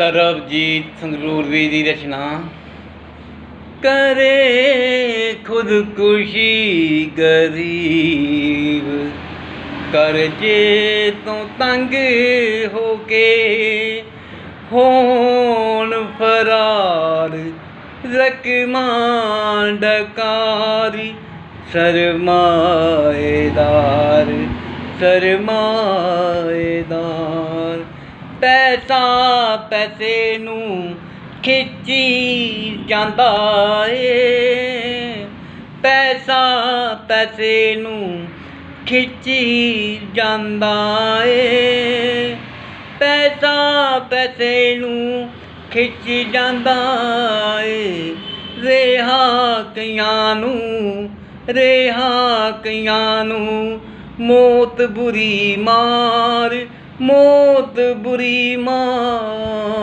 ਸਰਬਜੀਤ ਸੰਗਰੂਰਵੀ ਦੀ ਰਚਨਾ ਕਰੇ ਖੁਦਕੁਸ਼ੀ ਗਰੀਬ। ਕਰਜੇ ਤੋਂ ਤੰਗ ਹੋ ਕੇ ਹੋਣ ਫਰਾਰ। ਰਕਮਾਂ ਡਕਾਰੀ ਸਰਮਾਏਦਾਰ। ਸਰਮਾਏਦਾਰ ਪੈਸਾ ਪੈਸੇ ਨੂੰ ਖਿੱਚੀ ਜਾਂਦਾ ਏ। ਪੈਸਾ ਪੈਸੇ ਨੂੰ ਖਿੱਚੀ ਜਾਂਦਾ ਏ। ਪੈਸਾ ਪੈਸੇ ਨੂੰ ਖਿੱਚੀ ਜਾਂਦਾ ਏ। ਰੇਹਾ ਕਈਆਂ ਨੂੰ, ਰੇਹਾ ਕਈਆਂ ਨੂੰ ਮੌਤ ਬੁਰੀ ਮਾਰ ਮੌਤ ਬੁਰੀ ਮਾਰ